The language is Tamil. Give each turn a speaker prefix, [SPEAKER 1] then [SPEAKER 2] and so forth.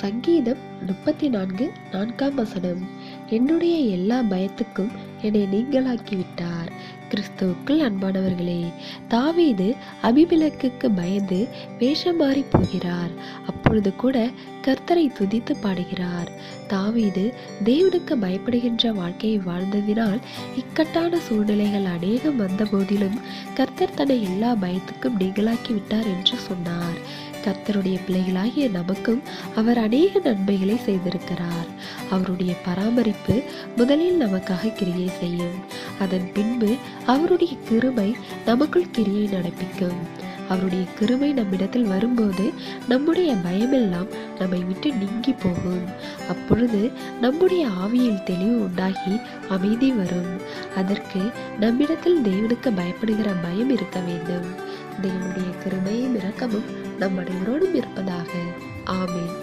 [SPEAKER 1] சங்கீதம் முப்பத்தி நான்கு நான்காம் வசனம். என்னுடைய எல்லா பயத்துக்கும் என்னை நீங்களாக்கிவிட்டார் கிறிஸ்துவுக்குள் அன்பானவர்களே. தாவீது அபிபிலக்குக்கு பயந்து வேஷம் மாறி போகிறார். அப்பொழுது கூட கர்த்தரை துதித்து பாடுகிறார். தாவீது தேவனுக்கு பயப்படுகின்ற வாழ்க்கையை வாழ்ந்ததினால் இக்கட்டான சூழ்நிலைகள் அநேகம் வந்த போதிலும் கர்த்தர் தன்னை எல்லா பயத்துக்கும் நீங்களாக்கி விட்டார் என்று சொன்னார். கர்த்தருடைய பிள்ளைகளாகிய நமக்கும் அவர் அநேக நன்மைகளை செய்திருக்கிறார். அவருடைய பராமரிப்பு முதலில் நமக்காக கிரியை செய்யும். அதன் பின்பு அவருடைய கிருமை நமக்குள் கிரியை நடப்பிக்கும். அவருடைய கிருமை நம்மிடத்தில் வரும்போது நம்முடைய பயமெல்லாம் நம்மை விட்டு நீங்கி போகும். அப்பொழுது நம்முடைய ஆவியில் தெளிவு உண்டாகி அமைதி வரும். அதற்கு நம்மிடத்தில் தேவனுக்கு பயப்படுகிற பயம் இருக்க வேண்டும். தேவனுடைய கிருமையை இரக்கமும் நம் அனைவரோடும் இருப்பதாக. ஆமேன்.